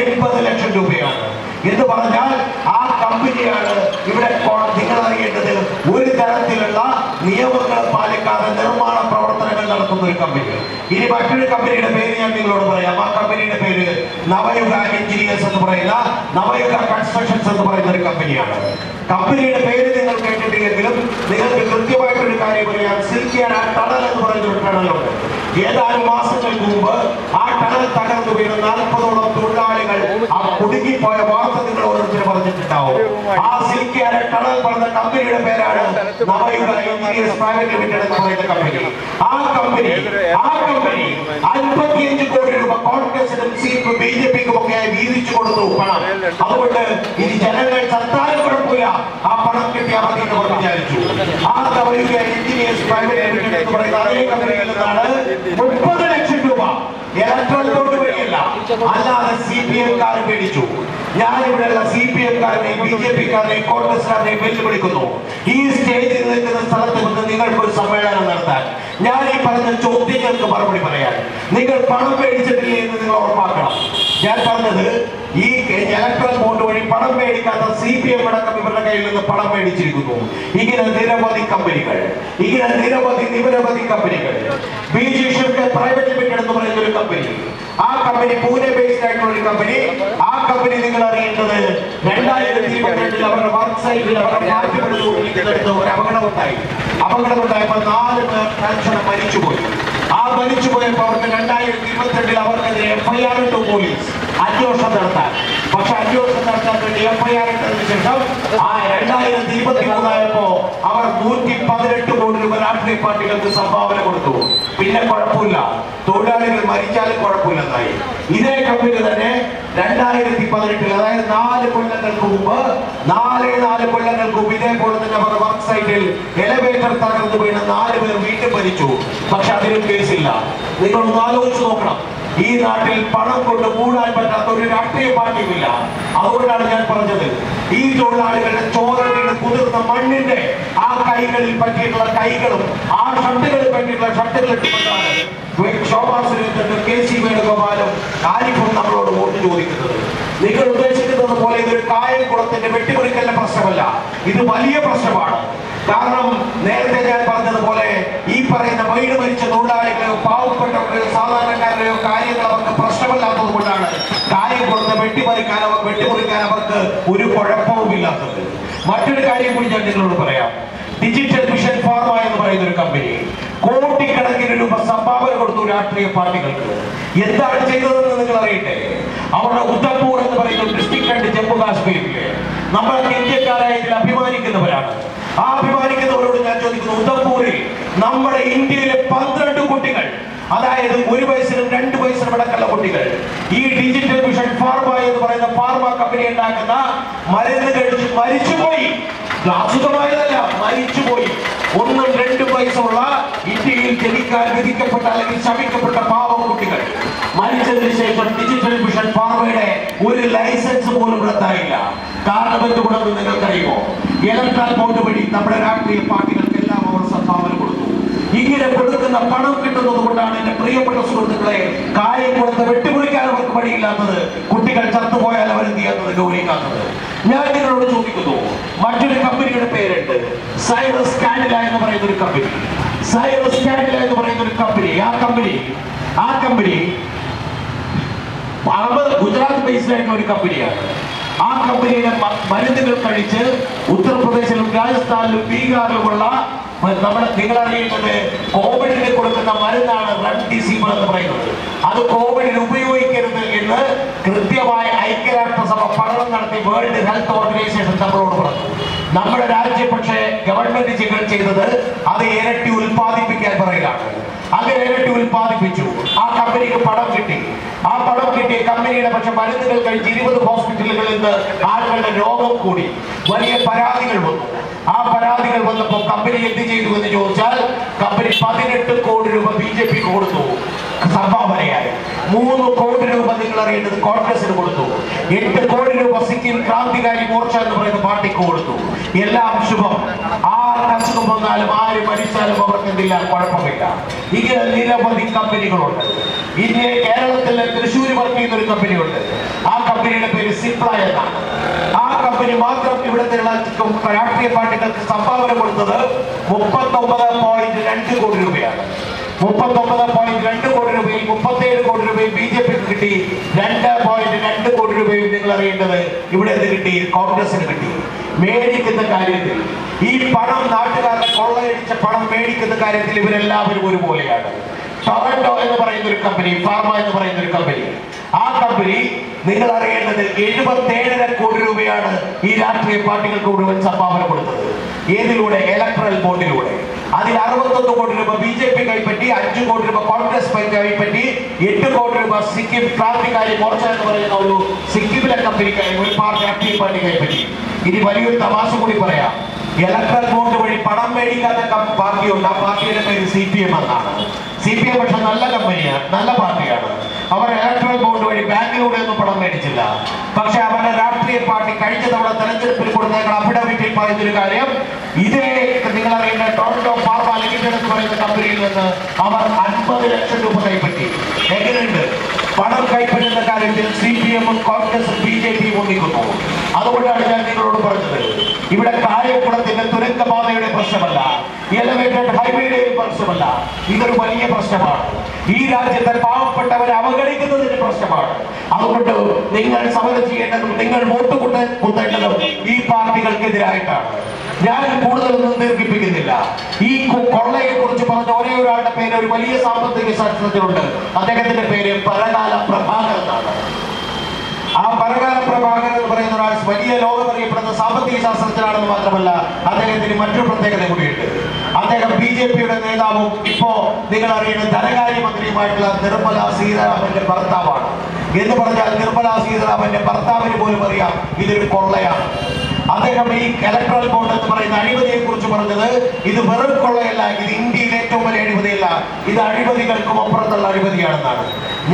എൺപത് ലക്ഷം രൂപയാണ്. എന്ന് പറഞ്ഞാൽ ആ കമ്പനിയാണ് ഇവിടെ നിങ്ങൾ അറിയേണ്ടത് ഒരു തരത്തിലുള്ള നിയമങ്ങൾ പാലിക്കാതെ നിർമ്മാണ പ്രവർത്തനങ്ങൾ നടത്തുന്ന ഒരു കമ്പനി ഇനി മറ്റൊരു കമ്പനിയുടെ പേര് ഞാൻ നിങ്ങളോട് പറയാം. ആ കമ്പനിയുടെ പേര് നവയുഗ എന്ന് പറയുന്ന നവയുഗ കൺസ്ട്രക്ഷൻസ് എന്ന് പറയുന്ന ഒരു കമ്പനിയാണ് കമ്പനിയുടെ പേര് നിങ്ങൾ കേട്ടിട്ടില്ലെങ്കിലും നിങ്ങൾക്ക് കൃത്യമായിട്ടൊരു കാര്യം പറയാം സിൽക്കിയാൻ ആ ടണൽ എന്ന് പറയുന്ന ഒരു ടണലുണ്ട് ഏതാനും മാസങ്ങൾക്ക് മുമ്പ് ആ ടണൽ തകർന്നു വീണ് നാൽപ്പതോളം തൊഴിലാളികൾ ആ കുടുങ്ങിപ്പോയ വാർത്ത നിങ്ങൾ ഓരോരുത്തരും പറഞ്ഞിട്ടുണ്ടാവും ആ സിൽക്കിയാൻ ടണൽ പറഞ്ഞ കമ്പനിയുടെ പേരാണ് നവയുഗ എഞ്ചിനീയേഴ്സ് പ്രൈവറ്റ് ലിമിറ്റഡ് എന്ന് പറയുന്ന കമ്പനി ആ കമ്പനി ആ കമ്പനി അൻപത്തിയഞ്ച് കോടി രൂപ കോൺഗ്രസിനും സി ബി ജെ പിക്കും ഒക്കെ പണം അതുകൊണ്ട് ഇനി ജനങ്ങൾ ചത്താലും കുഴപ്പമില്ല. ആ പണം കിട്ടിയാൽ മതി എന്ന് അവർ വിചാരിച്ചു. ആ നവയുഗ എഞ്ചിനീയേഴ്സ് പ്രൈവറ്റ് ലിമിറ്റഡ് എന്ന് പറയുന്ന അതേ കമ്പനിയിൽ നിന്നാണ് മുപ്പത് ലക്ഷം രൂപ. ഇലക്ട്രോൺ ബോർഡ് അല്ലാതെ സി പി ഞാൻ ഇവിടെയുള്ള സി പി എംകാരനെയും വെല്ലുവിളിക്കുന്നു. ഈ സ്റ്റേജിൽ നിൽക്കുന്ന സ്ഥലത്ത് നിന്ന് നിങ്ങൾക്ക് ഒരു സമ്മേളനം നടത്താൻ. ഞാൻ ഈ പറഞ്ഞ ചോദ്യങ്ങൾക്ക് മറുപടി പറയാൻ. നിങ്ങൾ പണം മേടിച്ചിട്ടില്ലേ എന്ന് നിങ്ങൾ ഉറപ്പാക്കണം. ഞാൻ പറഞ്ഞത് ഈ ഇലക്ട്രൽ ബോർഡ് വഴി പണം മേടിക്കാത്ത സി പി എം അടക്കം ഇവരുടെ കയ്യിൽ നിന്ന് പണം മേടിച്ചിരിക്കുന്നു. ഇങ്ങനെ നിരവധി കമ്പനികൾ ഇങ്ങനെ നിരവധി നിരവധി കമ്പനികൾ. ബി ജി പ്രൈവറ്റ് ലിമിറ്റഡ് എന്ന് പറയുന്ന ഒരു കമ്പനി. ആ കമ്പനി പൂനെ ബേസ്ഡ് ആയിട്ടുള്ള ഒരു കമ്പനി. ആ കമ്പനി നിങ്ങൾ അറിയേണ്ടത് രണ്ടായിരത്തി ഇരുപത്തിരണ്ടിൽ അവരുടെ വർക്ക് സൈറ്റിൽ അവരുടെ മാറ്റപ്പെടുന്ന ഒരു അപകടമുണ്ടായി അപകടമുണ്ടായപ്പോൾ നാല് പേർ മരിച്ചുപോയി. ആ മരിച്ചുപോയപ്പോൾ അവർക്ക് രണ്ടായിരത്തി ഇരുപത്തിരണ്ടിൽ അവർക്കെതിരെ എഫ്ഐആർ ഇട്ടു പോലീസ്. അന്വേഷണം നടത്താൻ. പക്ഷെ അന്വേഷണം നടത്താൻ വേണ്ടി എഫ്ഐആർ ഇട്ടതിന് ശേഷം ആ രണ്ടായിരത്തി ഇരുപത്തി മൂന്നായപ്പോ അവർ നൂറ്റി പതിനെട്ട് കോടി രൂപ രാഷ്ട്രീയ പാർട്ടികൾക്ക് സംഭാവന കൊടുത്തു. പിന്നെ കുഴപ്പമില്ല. തൊഴിലാളികൾ മരിച്ചാലും കുഴപ്പമില്ലെന്നായി. ഇതേ കമ്പനി തന്നെ രണ്ടായിരത്തി പതിനെട്ടിൽ അതായത് നാല് കൊല്ലങ്ങൾക്ക് മുമ്പ് നാല് നാല് കൊല്ലങ്ങൾക്ക് മുമ്പ് ഇതേപോലെ തന്നെ അവരുടെ വർക്ക് സൈറ്റിൽ എലവേറ്റർ തകർന്നു വീണ നാല് പേർ മരിച്ചു പക്ഷെ അതിനും കേസില്ല നിങ്ങൾ ഒന്ന് നോക്കണം. ഈ നാട്ടിൽ പണം കൊണ്ട് കൂടാൻ പറ്റാത്ത ഒരു രാഷ്ട്രീയ പാർട്ടിയുമില്ല. അതുകൊണ്ടാണ് ഞാൻ പറഞ്ഞത്. ഈ തൊഴിലാളികളുടെ ചോദന കുതിർന്ന മണ്ണിന്റെ ആ കൈകളിൽ പറ്റിയിട്ടുള്ള കൈകളും ആ ഷർട്ടുകളിൽ പറ്റിയിട്ടുള്ള ഇട്ടുകൊണ്ടാണ് ശോഭാ സുരേന്ദ്രനും കെ സി വേണുഗോപാലും ആരിഫും നമ്മളോട് വോട്ട് ചോദിക്കുന്നത്? നിങ്ങൾ ഉദ്ദേശിക്കുന്നത് പോലെ ഇതൊരു കായൽ കുളത്തിന്റെ വെട്ടിമുറിക്കലിന്റെ പ്രശ്നമല്ല. ഇത് വലിയ പ്രശ്നമാണ്. കാരണം നേരത്തെ ഞാൻ പറഞ്ഞതുപോലെ ഈ പറയുന്ന വീട് മരിച്ച തൊഴിലാളികളെയോ പാവപ്പെട്ടവരുടെയോ സാധാരണക്കാരുടെയോ കാര്യങ്ങൾ അവർക്ക് പ്രശ്നമല്ലാത്തത് കൊണ്ടാണ്. കാര്യം കൊടുത്ത് വെട്ടിമറിക്കാൻ അവർ വെട്ടിമുറിക്കാൻ അവർക്ക് ഒരു കുഴപ്പവുമില്ലാത്തത് മറ്റൊരു കാര്യം കൂടി ഞാൻ നിങ്ങളോട് പറയാം. ഡിജിറ്റൽ മിഷൻ ഫാർമ എന്ന് പറയുന്ന ഒരു കമ്പനി കോടിക്കണക്കിന് രൂപ സംഭാവന കൊടുത്തു രാഷ്ട്രീയ പാർട്ടികൾക്ക്. എന്താണ് ചെയ്തതെന്ന് നിങ്ങൾ അറിയട്ടെ? അവരുടെ ഉദ്ധപ്പൂർ എന്ന് പറയുന്ന ഡിസ്ട്രിക്ട് ജമ്മു കാശ്മീരിലെ. നമ്മളൊക്കെ ഇന്ത്യക്കാരായി അഭിമാനിക്കുന്നവരാണ്. ആ അഭിമാനിക്കുന്നവരോട് ഞാൻ ചോദിക്കുന്നു ഉദംപൂരിൽ നമ്മുടെ ഇന്ത്യയിലെ പന്ത്രണ്ട് കുട്ടികൾ അതായത് ഒരു വയസ്സിനും രണ്ട് വയസ്സിനും അടക്കമുള്ള കുട്ടികൾ ഈ ഡിജിറ്റൽ മിഷൻ ഫാർമ എന്ന് പറയുന്ന ഫാർമ കമ്പനി ഉണ്ടാക്കുന്ന മരുന്ന് കഴിച്ച് മരിച്ചുപോയി. അസുഖമായതല്ല മരിച്ചുപോയി. ഒന്നും രണ്ടും വയസ്സുള്ള ഇന്ത്യയിൽ ജനിക്കാൻ വിധിക്കപ്പെട്ട അല്ലെങ്കിൽ ശമിക്കപ്പെട്ട പാവം കുട്ടികൾ. മരിച്ചതിന് ശേഷം ഡിജിറ്റൽ മിഷൻ ഫാർമയുടെ ഒരു ലൈസൻസ് പോലും റദ്ദായില്ല. കാരണം എന്തുകൊണ്ടെന്ന് നിങ്ങൾക്കറിയുമോ? ഇലക്ട്രൽ ബോർഡ് വഴി നമ്മുടെ രാഷ്ട്രീയ പാർട്ടികൾക്കെല്ലാം അവർ സംഭാവന കൊടുത്തു. ഇങ്ങനെ കൊടുക്കുന്ന പണം കിട്ടുന്നത് കൊണ്ടാണ് എന്റെ പ്രിയപ്പെട്ട സുഹൃത്തുക്കളെ കായം കൊടുത്ത് വെട്ടിമുറിക്കാൻ അവർക്ക് വഴിയില്ലാത്തത്. കുട്ടികൾ ചത്തുപോയാൽ അവർ എന്ത് ചെയ്യാത്തത് ഗൗരവിക്കാത്തത് ഞാൻ നിങ്ങളോട് ചോദിക്കുന്നു മറ്റൊരു കമ്പനിയുടെ പേരുണ്ട്. സൈറസ് കാനില എന്ന് പറയുന്ന ഒരു കമ്പനി. സൈറസ് കാനില എന്ന് പറയുന്ന ഒരു കമ്പനി. ആ കമ്പനി ആ കമ്പനി അറുപത് ഗുജറാത്ത് ബേസ്ഡ് ആയിട്ടുള്ള ഒരു കമ്പനിയാണ്. ആ കമ്പനിയുടെ മരുന്നുകൾ കഴിച്ച് ഉത്തർപ്രദേശിലും രാജസ്ഥാനിലും ബീഹാറിലുമുള്ള നമ്മുടെ നിങ്ങൾ അറിയുന്നത് കോവിഡിന് കൊടുക്കുന്ന മരുന്നാണ് റെംഡിസിവിർ എന്ന് പറയുന്നത്. അത് കോവിഡിന് ഉപയോഗിക്കരുത് എന്ന് കൃത്യമായി ഐക്യരാഷ്ട്രസഭ പഠനം നടത്തി വേൾഡ് ഹെൽത്ത് ഓർഗനൈസേഷൻ നമ്മളോട് പറഞ്ഞു. നമ്മുടെ രാജ്യം പക്ഷേ ഗവൺമെന്റ് ചെയ്തത് അത് ഇരട്ടി ഉൽപ്പാദിപ്പിക്കാൻ പറയുകയാണ്. അങ്ങനെ ഇരട്ടി ഉൽപ്പാദിപ്പിച്ചു. ആ കമ്പനിക്ക് പണം കിട്ടി. ആ പണം കിട്ടിയ കമ്പനിയുടെ പക്ഷെ മരുന്നുകൾ കഴിച്ച് ഇരുപത് ഹോസ്പിറ്റലുകളിൽ നിന്ന് ആളുകളുടെ രോഗം കൂടി. വലിയ പരാതികൾ വന്നു. ആ പരാതികൾ വന്നപ്പോൾ കമ്പനി എന്ത് ചെയ്തു എന്ന് ചോദിച്ചാൽ കമ്പനി പതിനെട്ട് കോടി രൂപ ബി ജെ പി കൊടുത്തു. സംഭാവനയായി മൂന്ന് കോടി രൂപ നിങ്ങൾ അറിയേണ്ടത് കോൺഗ്രസിന് കൊടുത്തു. എട്ട് കോടി രൂപ സിക്കിം ക്രാന്തികാരി മോർച്ച എന്ന് പറയുന്ന പാർട്ടിക്ക് കൊടുത്തു. എല്ലാം ശുഭം. ആർക്ക് അസുഖം വന്നാലും ആര് മരിച്ചാലും അവർക്ക് എന്തില്ല കുഴപ്പമില്ല. ഇങ്ങനെ നിരവധി കമ്പനികളുണ്ട്. ഇന്ത്യ കേരളത്തിലെ തൃശ്ശൂർ വർക്ക് ചെയ്യുന്ന ഒരു കമ്പനിയുണ്ട്. ആ കമ്പനിയുടെ പേര് സിപ്ല എന്നാണ്. ആ കമ്പനി മാത്രം ഇവിടുത്തെ രാഷ്ട്രീയ പാർട്ടികൾക്ക് സംഭാവന കൊടുത്തത് മുപ്പത്തൊമ്പത് പോയിന്റ് രണ്ട് കോടി രൂപയാണ്. മുപ്പത്തൊമ്പത് പോയിന്റ് രണ്ട് കോടി മുപ്പത്തേഴ് കോടി രൂപയും ബി ജെ പിക്ക് കിട്ടി. രണ്ട് പോയിന്റ് രണ്ട് കോടി രൂപയും നിങ്ങൾ അറിയേണ്ടത് ഇവിടെ എന്ത് കിട്ടി കോൺഗ്രസിന് കിട്ടി. മേടിക്കുന്ന കാര്യത്തിൽ. ഈ പണം നാട്ടുകാരുടെ കൊള്ളയടിച്ച പണം മേടിക്കുന്ന കാര്യത്തിൽ ഇവരെല്ലാവരും ഒരുപോലെയാണ്. ടൊറന്റോ എന്ന് പറയുന്ന ഒരു കമ്പനി ഫാർമ എന്ന് പറയുന്ന ഒരു കമ്പനി ആ കമ്പനി നിങ്ങൾ അറിയേണ്ടത് എഴുപത്തേഴര കോടി രൂപയാണ് ഈ രാഷ്ട്രീയ പാർട്ടികൾക്ക് മുഴുവൻ സംഭാവന കൊടുത്തത്. ഏതിലൂടെ? ഇലക്ട്രൽ ബോണ്ടിലൂടെ അതിൽ അറുപത്തൊന്ന് കോടി രൂപ ബി ജെ പി കൈപ്പറ്റി അഞ്ചു കോടി രൂപ കോൺഗ്രസ് കൈപ്പറ്റി എട്ട് കോടി രൂപ സിക്കിം ക്രാന്തികാരി മോർച്ച എന്ന് പറയുന്ന ഒരു സിക്കിമിലെ കമ്പനിക്കായി ഒരു പാർട്ടി രാഷ്ട്രീയ പാർട്ടി കൈപ്പറ്റി. ഇനി വലിയൊരു തമാശ കൂടി പറയാം. ഇലക്ട്രൽ ബോണ്ട് വഴി പണം മേടിക്കാത്ത പാർട്ടിയുണ്ട്. ആ പാർട്ടിയുടെ പേര് സി പി എം എന്നാണ്. സി പി എം പക്ഷെ നല്ല കമ്പനിയാണ് നല്ല പാർട്ടിയാണ്. അവർ ഇലക്ട്രൽ ബോണ്ട് വഴി ബാങ്കിലൂടെ ഒന്നും പണം മേടിച്ചില്ല. പക്ഷെ അവരുടെ രാഷ്ട്രീയ പാർട്ടി കഴിഞ്ഞ തവണ തെരഞ്ഞെടുപ്പിൽ കൊടുത്തേക്കുന്ന അഫിഡവിറ്റിൽ പറയുന്നൊരു കാര്യം ഇതേ നിങ്ങൾ അറിയുന്ന ടൊറന്റോ ഫാർമ ലിമിറ്റഡ് എന്ന് പറയുന്ന കമ്പനിയിൽ നിന്ന് അവർ അൻപത് ലക്ഷം രൂപ കൈപ്പറ്റി. എങ്ങനെയുണ്ട്? പണം കൈപ്പറ്റുന്ന കാര്യത്തിൽ സി പി എമ്മും കോൺഗ്രസും ബി ജെ പിയും ഒന്നിക്കുന്നു അതുകൊണ്ടാണ് ഞാൻ നിങ്ങളോട് പറഞ്ഞത്. ഇവിടെ കായംകുളത്തിന്റെ തുരങ്കപാതയുടെ പ്രശ്നമല്ല. എലവേറ്റഡ് ഹൈവേയുടെയും പ്രശ്നമല്ല. ഇതൊരു വലിയ പ്രശ്നമാണ്. ഈ രാജ്യത്തെ പാവപ്പെട്ടവരെ അവഗണിക്കുന്നതിന്റെ പ്രശ്നമാണ്. അതുകൊണ്ട് നിങ്ങൾ സമരം ചെയ്യേണ്ടതും നിങ്ങൾ വോട്ട് കൊണ്ട് കുത്തേണ്ടതും ഈ പാർട്ടികൾക്കെതിരായിട്ടാണ്. ഞാൻ കൂടുതലൊന്നും ദീർഘിപ്പിക്കുന്നില്ല. ഈ കൊള്ളയെ കുറിച്ച് പറഞ്ഞ ഒരേ ഒരാളുടെ പേര് ഒരു വലിയ സാമ്പത്തിക ശാസ്ത്രത്തിലുണ്ട് അദ്ദേഹത്തിന്റെ പേര് പരകാല പ്രഭാകരൻ എന്നാണ്. ആ പരകാല പ്രഭാകരൻ എന്ന് പറയുന്ന ഒരാൾ വലിയ ലോകം അറിയപ്പെടുന്ന സാമ്പത്തിക ശാസ്ത്രജ്ഞനാണെന്ന് മാത്രമല്ല അദ്ദേഹത്തിന് മറ്റൊരു പ്രത്യേകത കൂടിയുണ്ട്. അദ്ദേഹം ബി ജെ പിയുടെ നേതാവും ഇപ്പോ നിങ്ങൾ അറിയുന്ന ധനകാര്യമന്ത്രിയുമായിട്ടുള്ള നിർമ്മല സീതാരാമന്റെ ഭർത്താവാണ്. എന്ന് പറഞ്ഞാൽ നിർമ്മല സീതാരാമന്റെ ഭർത്താവിന് പോലും അറിയാം ഇതൊരു കൊള്ളയാണ്. അദ്ദേഹം ഈ ഇലക്ട്രൽ ബോണ്ട് എന്ന് പറയുന്ന അഴിമതിയെ കുറിച്ച് പറഞ്ഞത് ഇത് വെറും കൊള്ളയല്ല ഇത് ഇന്ത്യയിൽ ഏറ്റവും വലിയ അഴിമതിയല്ല. ഇത് അഴിമതികൾക്കും അപ്പുറത്തുള്ള അഴിമതിയാണെന്നാണ്.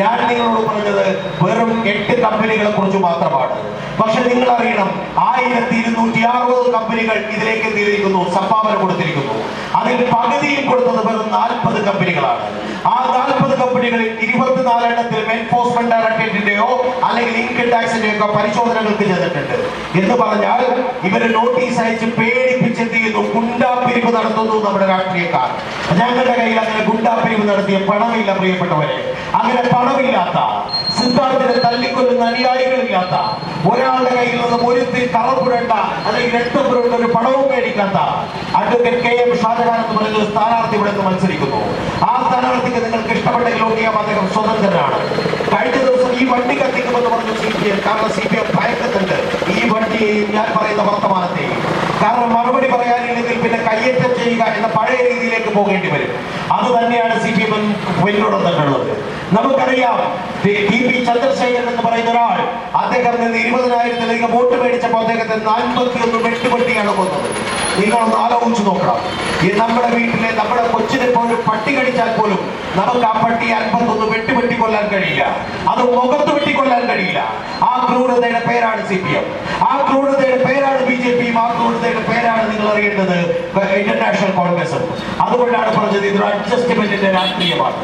ഞാൻ നിങ്ങളോട് പറഞ്ഞത് വെറും എട്ട് കമ്പനികളെ കുറിച്ച് മാത്രമാണ്. പക്ഷെ നിങ്ങൾ അറിയണം ആയിരത്തി ഇരുന്നൂറ്റി അറുപത് കമ്പനികൾ ഇതിലേക്ക് എത്തിയിരിക്കുന്നു സംഭാവന കൊടുത്തിരിക്കുന്നു. അതിൽ പകുതിയും കൊടുത്തത് വെറും നാൽപ്പത് കമ്പനികളാണ്. ആ നാൽപ്പത് കമ്പനികളിൽ ഇരുപത്തിനാലെണ്ണത്തിൽ എൻഫോഴ്സ്മെന്റ് ഡയറക്ടറേറ്റിന്റെയോ അല്ലെങ്കിൽ ഇൻകം ടാക്സിന്റെയോ പരിശോധനകൾക്ക് ചെന്നിട്ടുണ്ട്. എന്ന് പറഞ്ഞാൽ ഇവർ നോട്ടീസ് അയച്ച് പേടിപ്പിച്ച് എന്ത് ചെയ്യുന്നു ഗുണ്ടാപ്പിരിവ് നടത്തുന്നു നമ്മുടെ രാഷ്ട്രീയക്കാർ. ഞങ്ങളുടെ കയ്യിൽ അങ്ങനെ ഗുണ്ടാപ്പിരിവ് നടത്തിയ പണമില്ല പ്രിയപ്പെട്ടവരെ. അങ്ങനെ പണമില്ലാത്ത സിദ്ധാർത്ഥിനെ തല്ലിക്കൊല്ലുന്ന അനുയായികളില്ലാത്ത ഒരാളുടെ കയ്യിൽ നിന്നും ഒരുത്തിൽ കറപ്പുരണ്ട അല്ലെങ്കിൽ രക്തം പുരണ്ട ഒരു പണവും മേടിക്കാത്ത അഡ്വക്കേറ്റ് കെ എം ഷാജഹാൻ എന്ന് പറയുന്ന സ്ഥാനാർത്ഥി ഇവിടെ നിന്ന് മത്സരിക്കുന്നു. ആ സ്ഥാനാർത്ഥിക്ക് നിങ്ങൾക്ക് ഇഷ്ടപ്പെട്ടെങ്കിൽ ചെയ്യാം അദ്ദേഹം സ്വതന്ത്രനാണ്. കഴിഞ്ഞ ദിവസം ഈ വണ്ടി കത്തിക്കുമെന്ന് പറഞ്ഞു സി പി എം കാരണം സി പി എം ഭയക്കത്തുണ്ട്. ഈ വണ്ടിയെയും ഞാൻ പറയുന്ന വർത്തമാനത്തെയും. കാരണം മറുപടി പറയാനില്ലെങ്കിൽ പിന്നെ കയ്യേറ്റം ചെയ്യുക എന്ന പഴയ രീതിയിലേക്ക് പോകേണ്ടി വരും. അത് തന്നെയാണ് സി പി എം നമുക്കറിയാം ടി പി ചന്ദ്രശേഖരൻ എന്ന് പറയുന്ന ഒരാൾ അദ്ദേഹം നിന്ന് ഇരുപതിനായിരത്തിലധികം വോട്ട് മേടിച്ചപ്പോൾ അദ്ദേഹത്തെ നാൽപ്പത്തി ഒന്ന് വെട്ടുപെട്ടിയാണ് കൊന്നത്. നിങ്ങളൊന്ന് ആലോചിച്ച് നോക്കണം. ഈ നമ്മുടെ വീട്ടിലെ നമ്മുടെ കൊച്ചിനെ പോലും പട്ടി കടിച്ചാൽ പോലും നമുക്ക് ആ പട്ടി അൻപത്തൊന്ന് വെട്ടുപെട്ടി കൊല്ലാൻ കഴിയില്ല. അത് മുഖത്ത് വെട്ടിക്കൊല്ലാൻ കഴിയില്ല. ആ ക്രൂരതയുടെ പേരാണ് സി പി എം. ആ ക്രൂരതയുടെ പേരാണ് ബി ജെ പിയും ആ ക്രൂരതയുടെ പേരാണ് നിങ്ങൾ അറിയേണ്ടത് ഇന്റർനാഷണൽ കോൺഗ്രസും അതുകൊണ്ടാണ് പറഞ്ഞത് ഇതൊരു അഡ്ജസ്റ്റ്മെന്റിന്റെ രാഷ്ട്രീയമാണ്.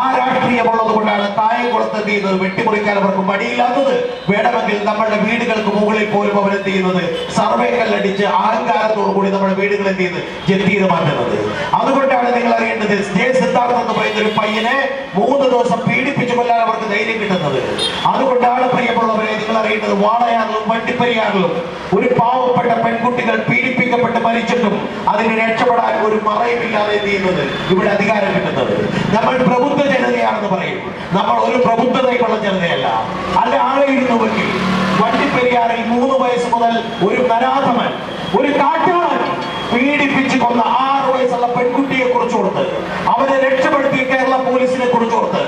ആ രാഷ്ട്രീയമുള്ളത് കൊണ്ടാണ് കായംകുളത്ത് എന്ത് ചെയ്യുന്നത് വെട്ടിമുറിക്കാൻ അവർക്ക് മടിയില്ലാത്തത്. വേണമെങ്കിൽ നമ്മളുടെ വീടുകൾക്ക് മുകളിൽ പോലും അവർ എന്ത് ചെയ്യുന്നത്? സർവേ കല്ലടിച്ച് അഹങ്കാരത്തോടു കൂടി നമ്മുടെ വീടുകൾ എന്ത് ചെയ്യുന്നത്? ജപ്തി മാറ്റുന്നത് അതുകൊണ്ടാണ് നിങ്ങൾ അറിയേണ്ടത് ജെ സിദ്ധാർത്ഥ എന്ന് പറയുന്ന ഒരു പയ്യനെ മൂന്ന് ദിവസം പീഡിപ്പിച്ചു കൊല്ലാൻ അവർക്ക് ധൈര്യം കിട്ടുന്നത്. അതുകൊണ്ടാണ് പ്രിയമുള്ളവരെ നിങ്ങൾ അറിയേണ്ടത് വാളയാറിലും വണ്ടിപ്പെരിയാറിലും ഒരു പാവപ്പെട്ട പെൺകുട്ടികൾ പീഡിപ്പിക്കപ്പെട്ട് മരിച്ചിട്ടും അതിന് രക്ഷപ്പെടാൻ ഒരു മറയുമില്ലാതെ എന്ത് ചെയ്യുന്നത്? ഇവിടെ അധികാരം കിട്ടുന്നത്. നമ്മൾ പ്രബുദ്ധ ജനതയാണെന്ന് പറയും. നമ്മൾ ഒരു പ്രബുദ്ധതയുമുള്ള ജനതയല്ല. അല്ല ആളെയിരുന്നുവെങ്കിൽ വണ്ടിപ്പെരിയാറിൽ മൂന്ന് വയസ്സ് മുതൽ ഒരു കരാധമൻ ഒരു കാട്ടാളൻ പീഡിപ്പിച്ചു കൊന്ന ആറ് വയസ്സുള്ള പെൺകുട്ടിയെ കുറിച്ച് കൊടുത്ത് അവരെ രക്ഷപ്പെടുത്തിയ കേരള പോലീസിനെ കുറിച്ച് കൊടുത്ത്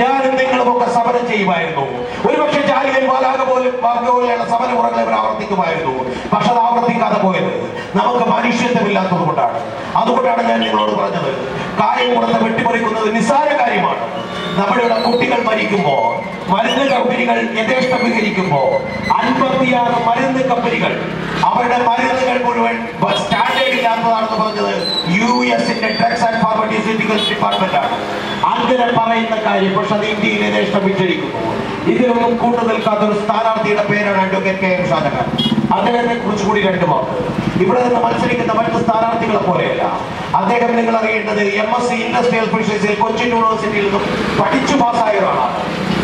ഞാനും നിങ്ങളുമൊക്കെ സമരം ചെയ്യുമായിരുന്നു. ഒരുപക്ഷെ ജാലിയൻ വാലാക പോലും പോലെയുള്ള സമരമുറകളെ ഇവർ ആവർത്തിക്കുമായിരുന്നു. പക്ഷെ അത് ആവർത്തിക്കാതെ പോയത് നമുക്ക് മനുഷ്യത്വമില്ലാത്തത് കൊണ്ടാണ് അതുകൊണ്ടാണ് ഞാൻ നിങ്ങളോട് പറഞ്ഞത്. കായം കൊടുത്ത് വെട്ടിപ്പറിക്കുന്നത് നിസ്സാര കാര്യമാണ്. നമ്മുടെ ഇവിടെ കുട്ടികൾ മരിക്കുമ്പോ മരുന്ന് കമ്പനികൾ യഥേഷ്ടം വിഹരിക്കുമ്പോ അൻപത്തിയാറ് മരുന്ന് കമ്പനികൾ അവരുടെ മരുന്നുകൾ മുഴുവൻ സ്റ്റാൻഡേർഡ് ഇല്ലാത്തതാണെന്ന് പറഞ്ഞത് യു എസിന്റെ ഡ്രഗ്സ് ആൻഡ് ഫാർമസ്യൂട്ടിക്കൽസ് ഡിപ്പാർട്ട്മെന്റ് ആണ് അങ്ങനെ പറയുന്ന കാര്യം പക്ഷെ അത് ഇന്ത്യയിൽ യഥേഷ്ടം വിറ്റഴിക്കുന്നു ഇതിലൊന്നും കൂട്ടു നിൽക്കാത്ത ഒരു സ്ഥാനാർത്ഥിയുടെ പേരാണ് അഡ്വക്കേറ്റ് കെ എം ഷാജഹാൻ അദ്ദേഹത്തെ കുറിച്ച് കൂടി രണ്ട് വാക്ക്. ഇവിടെ നിന്ന് മത്സരിക്കുന്ന മറ്റ് സ്ഥാനാർത്ഥികളെ പോലെയല്ല. അദ്ദേഹം നിങ്ങൾ അറിയേണ്ടത് എം എസ് സി ഇൻഡസ്ട്രിയൽ ഫിഷേഴ്സിൽ കൊച്ചിൻ യൂണിവേഴ്സിറ്റിയിൽ നിന്നും പഠിച്ചു പാസ്സായ ഒരാളാണ്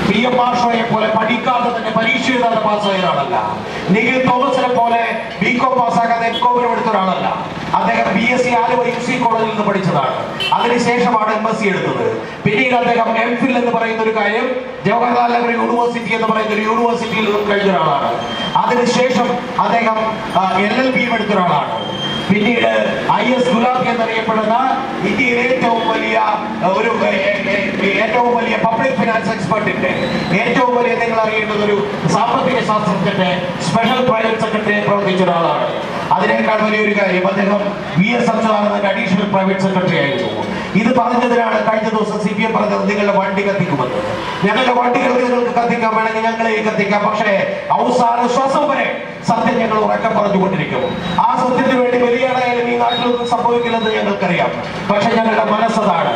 പി എം മാഷോയെ പോലെ പഠിക്കാതെ തന്നെ പരീക്ഷ എഴുതാതെ പാസ്സായ ഒരാളല്ല നിഖിൽ തോമസിനെ പോലെ ബി കോം പാസ്സാക്കാതെ എം കോമിനും എടുത്ത ഒരാളല്ല. അദ്ദേഹം B S C Aluva U C കോളേജിൽ നിന്ന് പഠിച്ചതാണ്. അതിനുശേഷമാണ് എം എസ് സി എടുത്തത്. പിന്നീട് അദ്ദേഹം എം ഫിൽ എന്ന് പറയുന്ന ഒരു കാര്യം ജവഹർലാൽ നെഹ്റു യൂണിവേഴ്സിറ്റി എന്ന് പറയുന്ന ഒരു യൂണിവേഴ്സിറ്റിയിൽ നിന്നും കഴിഞ്ഞ ഒരാളാണ്. അതിനുശേഷം അദ്ദേഹം എൽ എൽ ബിയും എടുത്ത ഒരാളാണ്. പിന്നീട് ഐ എസ് ഗുലാബി എന്നറിയപ്പെടുന്ന ഇന്ത്യയിലെ ഏറ്റവും വലിയ ഒരു ഏറ്റവും വലിയ പബ്ലിക് ഫിനാൻസ് എക്സ്പെർട്ടിന്റെ ഏറ്റവും വലിയ നിങ്ങൾ അറിയേണ്ടത് ഒരു സാമ്പത്തിക ശാസ്ത്രത്തിന്റെ സ്പെഷ്യൽ പ്രൈവറ്റ് സെക്രട്ടറി പ്രവർത്തിച്ച ഒരാളാണ്. അതിനേക്കാൾ വലിയൊരു കാര്യം അദ്ദേഹം വി എസ് അച്യുതാനന്ദന്റെ അഡീഷണൽ പ്രൈവറ്റ് സെക്രട്ടറി ആയിരുന്നു. ഇത് പറഞ്ഞതിനാണ് കഴിഞ്ഞ ദിവസം സി പി എം പറഞ്ഞത് നിങ്ങളുടെ വണ്ടി കത്തിക്കുമെന്ന്. ഞങ്ങളുടെ വണ്ടികൾ നിങ്ങൾക്ക് കത്തിക്കാൻ വേണമെങ്കിൽ ഞങ്ങളെ കത്തിക്കാം. പക്ഷേ അവസാന ശ്വാസം വരെ സത്യം ഞങ്ങൾ ഉറക്കം പറഞ്ഞുകൊണ്ടിരിക്കും ആ സത്യത്തിന് വേണ്ടി വലിയ വലിയാടായാലും ഈ നാട്ടിലൊന്നും സംഭവിക്കില്ലെന്ന് ഞങ്ങൾക്കറിയാം. പക്ഷെ ഞങ്ങളുടെ മനസ്സതാണ്.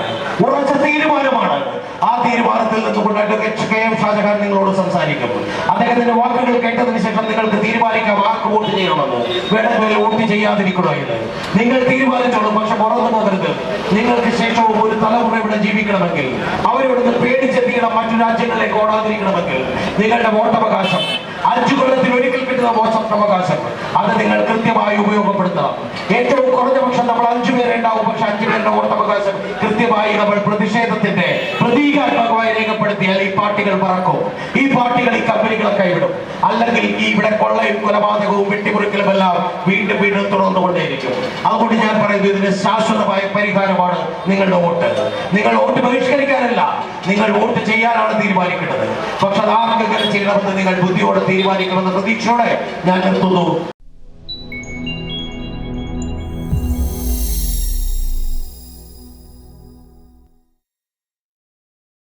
ഉറച്ച തീരുമാനമാണ്. ആ തീരുമാനത്തിൽ നിന്നുകൊണ്ട് അഡ്വക്കേറ്റ് കെ എം ഷാജഹാൻ നിങ്ങളോട് സംസാരിക്കും അദ്ദേഹത്തിന്റെ വാക്കുകൾ കേട്ടതിന് ശേഷം നിങ്ങൾക്ക് തീരുമാനിക്കാം. ആർക്ക് വോട്ട് ചെയ്യണമെന്ന്? വേണമെങ്കിൽ വോട്ട് ചെയ്യാതിരിക്കണോ എന്ന്. നിങ്ങൾ തീരുമാനിച്ചോളൂ. പക്ഷെ പുറത്തു പോകരുത്. നിങ്ങൾക്ക് ശേഷവും ഒരു തലമുറ ഇവിടെ ജീവിക്കണമെങ്കിൽ അവരിവിടുന്ന് പേടിച്ചെത്തിക്കണം. മറ്റു രാജ്യങ്ങളിലേക്ക് ഓടാതിരിക്കണമെങ്കിൽ നിങ്ങളുടെ വോട്ടവകാശം അഞ്ചു കൊല്ലത്തിൽ ഒരിക്കൽ കിട്ടുന്ന വോട്ടവകാശം അത് നിങ്ങൾ കൃത്യമായി ഉപയോഗപ്പെടുത്തണം. ഏറ്റവും കുറഞ്ഞ പക്ഷം നമ്മൾ അഞ്ചു പേരെ ഉണ്ടാവും പക്ഷെ അഞ്ചു പേരുടെ വോട്ടവകാശം കൃത്യമായി നമ്മൾ പ്രതിഷേധത്തിന്റെ പ്രതീകാത്മകമായി രേഖപ്പെടുത്തിയാൽ ഈ പാർട്ടികൾ പറക്കും. ഈ പാർട്ടികൾ ഈ കമ്പനികളെ കൈവിടും. അല്ലെങ്കിൽ ഈ ഇവിടെ കൊള്ളയും കൊലപാതകവും വെട്ടിമുറിക്കലും എല്ലാം വീണ്ടും വീണ്ടും തുടർന്നുകൊണ്ടേയിരിക്കും അതുകൊണ്ട് ഞാൻ പറയുന്നത് ഇതിന് ശാശ്വതമായ പരിഹാരമാണ് നിങ്ങളുടെ വോട്ട്. നിങ്ങൾ വോട്ട് ബഹിഷ്കരിക്കാനല്ല നിങ്ങൾ വോട്ട് ചെയ്യാനാണ് തീരുമാനിക്കേണ്ടത്. പക്ഷെ അത് ആർക്കെങ്കിലും ചെയ്യണമെന്ന് നിങ്ങൾ ബുദ്ധിയോടെ തീരുമാനിക്കണമെന്ന പ്രതീക്ഷയോടെ ഞാൻ നിർത്തുന്നു.